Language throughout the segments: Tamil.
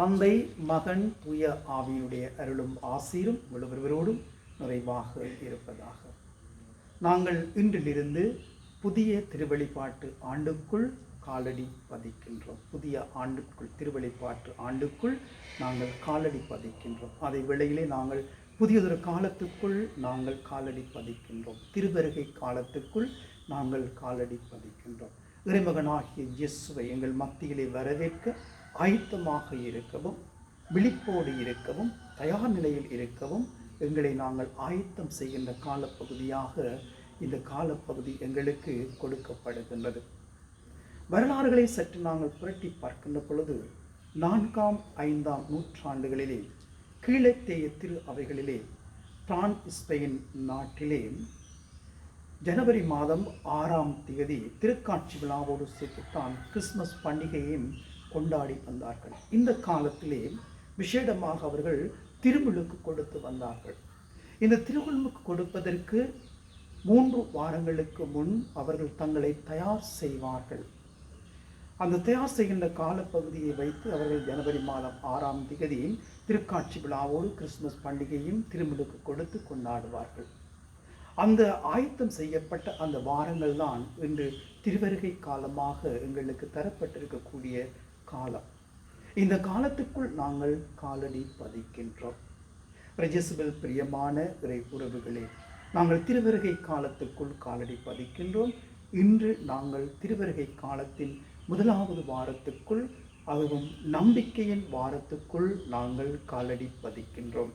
தந்தை மகன் தூய ஆவியுடைய அருளும் ஆசீரும் ஒருவரோடும் நிறைவாக இருப்பதாக. நாங்கள் இன்றிலிருந்து புதிய திருவழிபாட்டு ஆண்டுக்குள் காலடி பதிக்கின்றோம். புதிய ஆண்டுக்குள் திருவழிப்பாட்டு ஆண்டுக்குள் நாங்கள் காலடி பதிக்கின்றோம். அதை வேளையிலே நாங்கள் புதியதொரு காலத்துக்குள் நாங்கள் காலடி பதிக்கின்றோம். திருவருகை காலத்துக்குள் நாங்கள் காலடி பதிக்கின்றோம். இறைமகனாகிய இயேசுவை எங்கள் மத்தியிலே வரவேற்க ஆயத்தமாக இருக்கவும் விழிப்போடு இருக்கவும் தயார் நிலையில் இருக்கவும் எங்களை நாங்கள் ஆயத்தம் செய்கின்ற காலப்பகுதியாக இந்த காலப்பகுதி எங்களுக்கு கொடுக்கப்படுகின்றது. வரலாறுகளை சற்று நாங்கள் புரட்டி பார்க்கின்ற பொழுது நான்காம் ஐந்தாம் நூற்றாண்டுகளிலே கீழத்தேய திரு அவைகளிலே பிரான் ஸ்பெயின் நாட்டிலே ஜனவரி மாதம் ஆறாம் தேதி திருக்காட்சி விழாவோடு சேர்த்துத்தான் கிறிஸ்மஸ் பண்டிகையையும் கொண்டாடி வந்தார்கள். இந்த காலத்திலே விசேடமாக அவர்கள் திருமுழுக்கு கொடுத்து வந்தார்கள். இந்த திருமுழுக்கு கொடுப்பதற்கு மூன்று வாரங்களுக்கு முன் அவர்கள் தங்களை தயார் செய்வார்கள். அந்த தயார் செய்கின்ற காலப்பகுதியை வைத்து அவர்கள் ஜனவரி மாதம் ஆறாம் திகதி திருக்காட்சி விழாவோடு கிறிஸ்துமஸ் பண்டிகையும் திருமுழுக்கு கொடுத்து கொண்டாடுவார்கள். அந்த ஆயத்தம் செய்யப்பட்ட அந்த வாரங்கள் தான் இன்று திருவருகை காலமாக எங்களுக்கு தரப்பட்டிருக்கக்கூடிய காலம். இந்த காலத்துக்குள் நாங்கள் காலடி பதிக்கின்றோம். ரெஜிசபிள் பிரியமான இறை உறவுகளே நாங்கள் திருவருகை காலத்துக்குள் காலடி பதிக்கின்றோம். இன்று நாங்கள் திருவருகை காலத்தின் முதலாவது வாரத்துக்குள் அதுவும் நம்பிக்கையின் வாரத்துக்குள் நாங்கள் காலடி பதிக்கின்றோம்.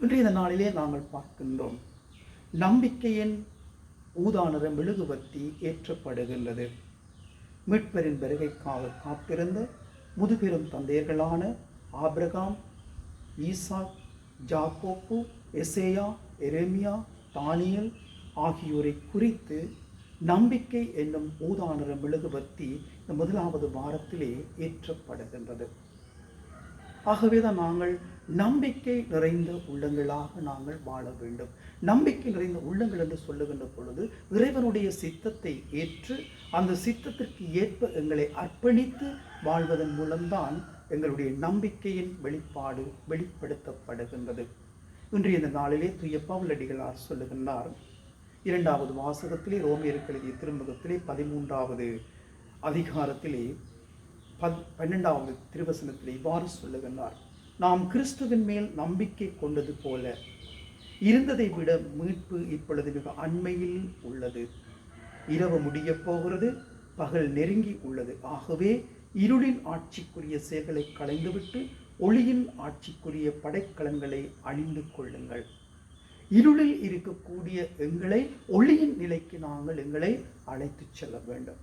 இன்றைய நாளிலே நாங்கள் பார்க்கின்றோம் நம்பிக்கையின் ஊதானத மெழுகுவர்த்தி ஏற்றப்படுகின்றது. மீட்பரின் வருகைக்காக காத்திருந்த முதுபெரும் தந்தையர்களான Abraham Isaac Jacob Isaiah Jeremiah Daniel ஆகியோரை குறித்து நம்பிக்கை என்னும் ஊதானர மெழுகுவர்த்தி இந்த முதலாவது வாரத்திலே ஏற்றப்படுகின்றது. ஆகவேதான் நாங்கள் நம்பிக்கை நிறைந்த உள்ளங்களாக நாங்கள் வாழ வேண்டும். நம்பிக்கை நிறைந்த உள்ளங்கள் என்று சொல்லுகின்ற பொழுது இறைவனுடைய சித்தத்தை ஏற்று அந்த சித்தத்திற்கு ஏற்ப எங்களை அர்ப்பணித்து வாழ்வதன் மூலம்தான் எங்களுடைய நம்பிக்கையின் வெளிப்பாடு வெளிப்படுத்தப்படுகின்றது. இன்றைய இந்த நாளிலே துயப்பாவுள்ளடிகளார் சொல்லுகின்றார். இரண்டாவது வாசகத்திலே ரோமியருக்கு எழுதிய திருமுகத்திலே பதிமூன்றாவது அதிகாரத்திலே பத் பன்னெண்டாவது திருவசனத்திலே இவ்வாறு சொல்லுகின்றார். நாம் கிறிஸ்துவின் மேல் நம்பிக்கை கொண்டது போல. இருந்ததை விட மீட்பு இப்பொழுது மிக அண்மையில் உள்ளது. இரவு முடியப் போகிறது பகல் நெருங்கி உள்ளது. ஆகவே இருளின் ஆட்சிக்குரிய செயல்களை களைந்துவிட்டு ஒளியின் ஆட்சிக்குரிய படைக்கலன்களை அணிந்து கொள்ளுங்கள். இருளில் இருக்கக்கூடிய எங்களை ஒளியின் நிலைக்கு நாங்கள் எங்களை அழைத்துச் செல்ல வேண்டும்.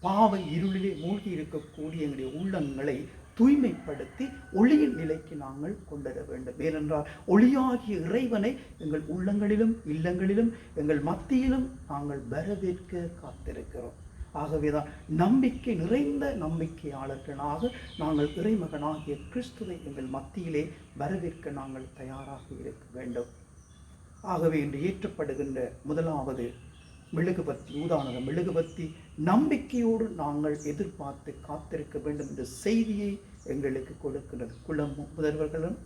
பாவ இருளிலே மூழ்கி இருக்கக்கூடிய எங்களுடைய உள்ளங்களை தூய்மைப்படுத்தி ஒளியின் நிலைக்கு நாங்கள் கொண்டுவர வேண்டும். ஏனென்றால் ஒளியாகிய இறைவனை எங்கள் உள்ளங்களிலும் இல்லங்களிலும் எங்கள் மத்தியிலும் நாங்கள் வரவேற்க காத்திருக்கிறோம். ஆகவேதான் நம்பிக்கை நிறைந்த நம்பிக்கையாளர்களாக நாங்கள் இறைமகனாகிய கிறிஸ்துவை எங்கள் மத்தியிலே வரவேற்க நாங்கள் தயாராக இருக்க வேண்டும். ஆகவே இன்று ஏற்றப்படுகின்ற முதலாவது மெழுகு பத்தி ஊதானது மெழுகு பத்தி நம்பிக்கையோடு நாங்கள் எதிர்பார்த்து காத்திருக்க வேண்டும் என்ற செய்தியை எங்களுக்கு கொடுக்கிறது. குளம் முதல்வர்களும்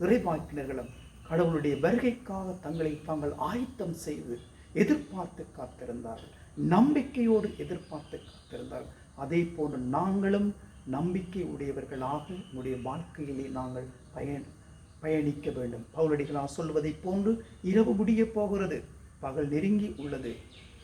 இறைவாக்கினர்களும் கடவுளுடைய வருகைக்காக தங்களை தாங்கள் ஆயத்தம் செய்து எதிர்பார்த்து காத்திருந்தார்கள். நம்பிக்கையோடு எதிர்பார்த்து காத்திருந்தார்கள். அதே போன்று நாங்களும் நம்பிக்கை உடையவர்களாக நம்முடைய வாழ்க்கையிலே நாங்கள் பயன் பயணிக்க வேண்டும். பவுலடிகளார் சொல்வதைப் போன்று இரவு முடிய போகிறது. பகல் நெருங்கி உள்ளது.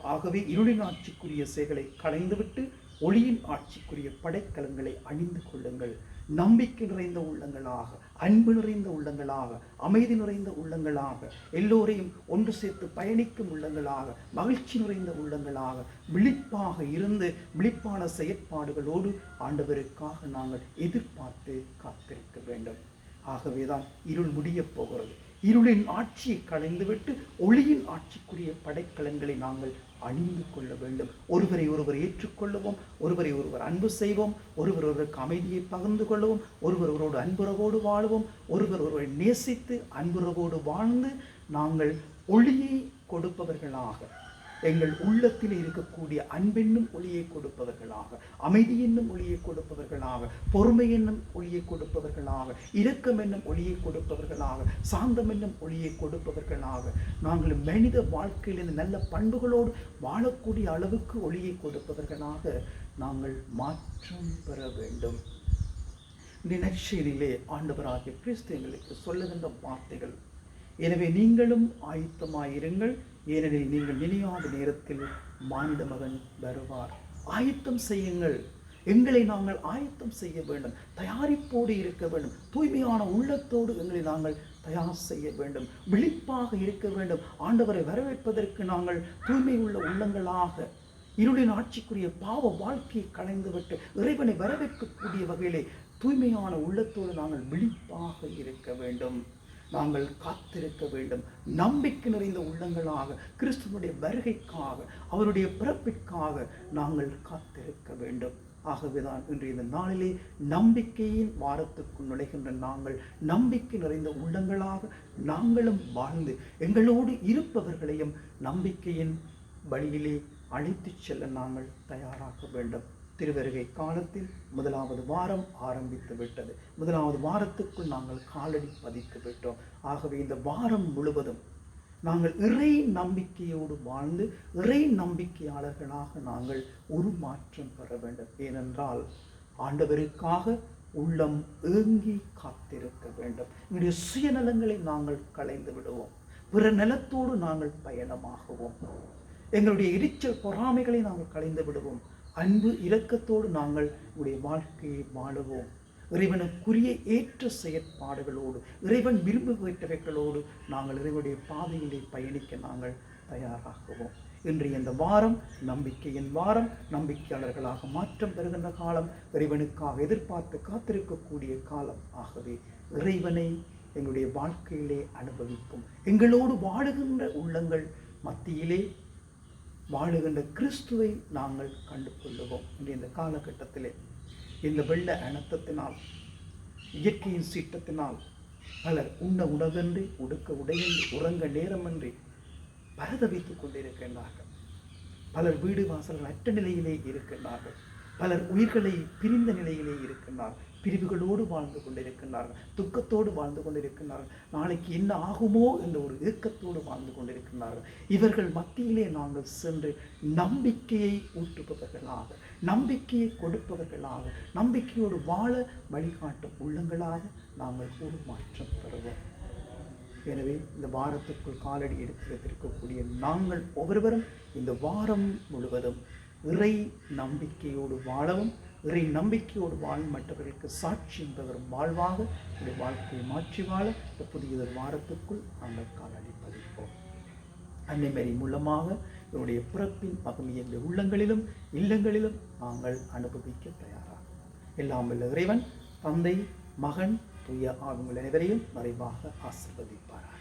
ஆகவே இருளின் ஆட்சிக்குரிய செயல்களை களைந்துவிட்டு ஒளியின் ஆட்சிக்குரிய படைக்கலங்களை அணிந்து கொள்ளுங்கள். நம்பிக்கை நிறைந்த உள்ளங்களாக அன்பு நிறைந்த உள்ளங்களாக அமைதி நிறைந்த உள்ளங்களாக எல்லோரையும் ஒன்று சேர்த்து பயணிக்கும் உள்ளங்களாக மகிழ்ச்சி நிறைந்த உள்ளங்களாக விழிப்பாக இருந்து விழிப்பான செயற்பாடுகளோடு ஆண்டவருக்காக நாங்கள் எதிர்பார்த்து காத்திருக்க வேண்டும். ஆகவேதான் இருள் முடியப் போகிறது. இருளின் ஆட்சியை களைந்துவிட்டு ஒளியின் ஆட்சிக்குரிய படைக்கலன்களை நாங்கள் அணிந்து கொள்ள வேண்டும். ஒருவரை ஒருவர் ஏற்றுக்கொள்ளுவோம் ஒருவரை ஒருவர் அன்பு செய்வோம் ஒருவர் ஒருவருக்கு அமைதியை பகிர்ந்து கொள்வோம் ஒருவர் ஒருவரோடு அன்புறவோடு வாழுவோம் ஒருவர் ஒருவரை நேசித்து அன்புறவோடு வாழ்ந்து நாங்கள் ஒளியை கொடுப்பவர்களாக எங்கள் உள்ளத்தில் இருக்கக்கூடிய அன்பென்னும் ஒளியை கொடுப்பவர்களாக அமைதி என்னும் ஒளியை கொடுப்பவர்களாக பொறுமை என்னும் ஒளியை கொடுப்பவர்களாக இரக்கம் என்னும் ஒளியை கொடுப்பவர்களாக சாந்தம் என்னும் ஒளியை கொடுப்பவர்களாக நாங்கள் மனித வாழ்க்கையிலிருந்து நல்ல பண்புகளோடு வாழக்கூடிய அளவுக்கு ஒளியை கொடுப்பவர்களாக நாங்கள் மாற்றம் பெற வேண்டும். இந்த நற்செய்தியிலே ஆண்டவராகிய கிறிஸ்து எங்களுக்கு சொல்லுகின்ற வார்த்தைகள் எனவே நீங்களும் ஆயத்தமாயிருங்கள். ஏனெனில் நீங்கள் நினையாத நேரத்தில் மானிட மகன் வருவார். ஆயத்தம் செய்யுங்கள். எங்களை நாங்கள் ஆயத்தம் செய்ய வேண்டும். தயாரிப்போடு இருக்க வேண்டும். தூய்மையான உள்ளத்தோடு எங்களை நாங்கள் தயார் செய்ய வேண்டும். விழிப்பாக இருக்க வேண்டும். ஆண்டவரை வரவேற்பதற்கு நாங்கள் தூய்மை உள்ள உள்ளங்களாக இருளின் ஆட்சிக்குரிய பாவ வாழ்க்கையை களைந்துவிட்டு இறைவனை வரவேற்கக்கூடிய வகையிலே தூய்மையான உள்ளத்தோடு நாங்கள் விழிப்பாக இருக்க வேண்டும். நாங்கள் காத்திருக்க வேண்டும். நம்பிக்கை நிறைந்த உள்ளங்களாக கிறிஸ்துவனுடைய வருகைக்காக அவருடைய பிறப்பிற்காக நாங்கள் காத்திருக்க வேண்டும். ஆகவேதான் இன்று இந்த நாளிலே நம்பிக்கையின் வாரத்துக்குள் நுழைகின்ற நாங்கள் நம்பிக்கை நிறைந்த உள்ளங்களாக நாங்களும் வாழ்ந்து எங்களோடு இருப்பவர்களையும் நம்பிக்கையின் வழியிலே அழைத்துச் செல்ல நாங்கள் தயாராக வேண்டும். திருவருகை காலத்தில் முதலாவது வாரம் ஆரம்பித்து விட்டது. முதலாவது வாரத்துக்குள் நாங்கள் காலடி பதித்து விட்டோம். ஆகவே இந்த வாரம் முழுவதும் நாங்கள் இறை நம்பிக்கையோடு வாழ்ந்து இறை நம்பிக்கையாளர்களாக நாங்கள் உருமாற்றம் பெற வேண்டும். ஏனென்றால் ஆண்டவருக்காக உள்ளம் ஏங்கி காத்திருக்க வேண்டும். என்னுடைய சுயநலங்களை நாங்கள் களைந்து விடுவோம். பிற நிலத்தோடு நாங்கள் பயணமாகுவோம். எங்களுடைய எரிச்சல் பொறாமைகளை நாங்கள் களைந்து விடுவோம். அன்பு இரக்கத்தோடு நாங்கள் உடைய வாழ்க்கையை வாழுவோம். இறைவனுக்குரிய ஏற்ற செயற்பாடுகளோடு இறைவன் விரும்புகின்றவைகளோடு நாங்கள் இறைவனுடைய பாதையிலே பயணிக்க நாங்கள் தயாராகுவோம். இன்றைய இந்த வாரம் நம்பிக்கையின் வாரம். நம்பிக்கையாளர்களாக மாற்றம் பெறுகின்ற காலம் இறைவனுக்காக எதிர்பார்த்து காத்திருக்கக்கூடிய காலம் ஆகவே இறைவனை எங்களுடைய வாழ்க்கையிலே அனுபவிப்போம் எங்களோடு வாழுகின்ற உள்ளங்கள் மத்தியிலே வாழுகின்ற கிறிஸ்துவை நாங்கள் கண்டு கொள்ளுவோம் இந்த காலகட்டத்திலே இந்த வெள்ள அனத்தத்தினால் இயற்கையின் சீற்றத்தினால் பலர் உண்ண உணவின்றி உடுக்க உடையின்றி உறங்க நேரமின்றி பரதவித்துக் கொண்டிருக்கின்றார்கள். பலர் வீடு வாசல்கள் அற்ற நிலையிலே இருக்கின்றார்கள். பலர் உயிர்களை பிரிந்த நிலையிலே இருக்கின்றார்கள். பிரிவுகளோடு வாழ்ந்து கொண்டிருக்கின்றார்கள். துக்கத்தோடு வாழ்ந்து கொண்டிருக்கின்றார்கள். நாளைக்கு என்ன ஆகுமோ என்ற ஒரு ஏக்கத்தோடு வாழ்ந்து கொண்டிருக்கின்றார்கள். இவர்கள் மத்தியிலே நாங்கள் சென்று நம்பிக்கையை ஊற்றுபவர்களாக நம்பிக்கையை கொடுப்பவர்களாக நம்பிக்கையோடு வாழ வழிகாட்டும் உள்ளங்களாக நாங்கள் ஒரு மாற்றம் பெறுவோம். எனவே இந்த வாரத்துக்குள் காலடி எடுத்து வைத்திருக்கக்கூடிய நாங்கள் ஒவ்வொருவரும் இந்த வாரம் முழுவதும் இறை நம்பிக்கையோடு வாழவும் இறை நம்பிக்கையோடு வாழும் மற்றவர்களுக்கு சாட்சி என்பவரும் வாழ்வாக ஒரு வாழ்க்கையை மாற்றி வாழ இந்த புதியதொரு வாரத்துக்குள் நாங்கள் காலடிப்பதிப்போம் அன்னைமரி மூலமாக இவருடைய பிறப்பின் மகிமையை எங்கள் உள்ளங்களிலும் இல்லங்களிலும் நாங்கள் அனுபவிக்க தயாராக. எல்லாம் வல்ல இறைவன் தந்தை மகன் தூய ஆகுங்கள் அனைவரையும் மறைவாக ஆசிர்வதிப்பார்